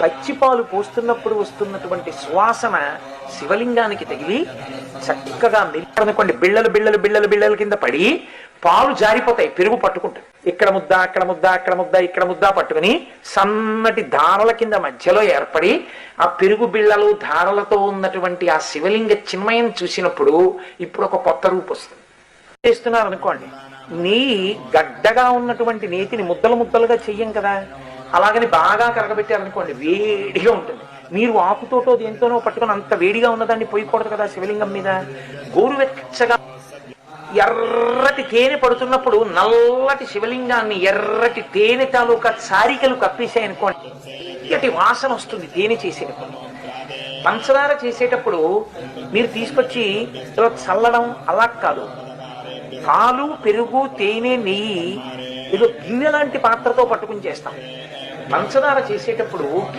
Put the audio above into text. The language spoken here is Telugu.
పచ్చిపాలు పోస్తున్నప్పుడు వస్తున్నటువంటి సువాసన శివలింగానికి తగిలి చక్కగా అనుకోండి బిళ్ళలు బిళ్ళలు బిళ్ళలు బిళ్ళల కింద పడి పాలు జారిపోతాయి పెరుగు పట్టుకుంటాయి ఇక్కడ ముద్ద అక్కడ ముద్ద అక్కడ ముద్ద ఇక్కడ ముద్ద పట్టుకుని సన్నటి ధారల కింద మధ్యలో ఏర్పడి ఆ పెరుగు బిళ్ళలు ధారలతో ఉన్నటువంటి ఆ శివలింగ చిన్మయం చూసినప్పుడు ఇప్పుడు ఒక కొత్త రూపు వస్తుంది. చేస్తున్నారు అనుకోండి నెయ్యి గడ్డగా ఉన్నటువంటి నేతిని ముద్దలు ముద్దలుగా చెయ్యం కదా. అలాగని బాగా కరగబెట్టారనుకోండి వేడిగా ఉంటుంది. మీరు ఆకుతోటో దేంతోనో పట్టుకొని అంత వేడిగా ఉన్నదాన్ని పోయకూడదు కదా శివలింగం మీద? గోరువెచ్చగా ఎర్రటి తేనె పడుతున్నప్పుడు నల్లటి శివలింగాన్ని ఎర్రటి తేనె తాలూకా చారికలు కప్పేసాయనుకోండి అనుకోండి వాసన వస్తుంది తేనె చేసేటప్పుడు. పంచదార చేసేటప్పుడు మీరు తీసుకొచ్చి చల్లడం అలా కాదు. పాలు పెరుగు తేనె నెయ్యి ఏదో గిన్నె లాంటి పాత్రతో పట్టుకుని చేస్తాం. పంచదార చేసేటప్పుడు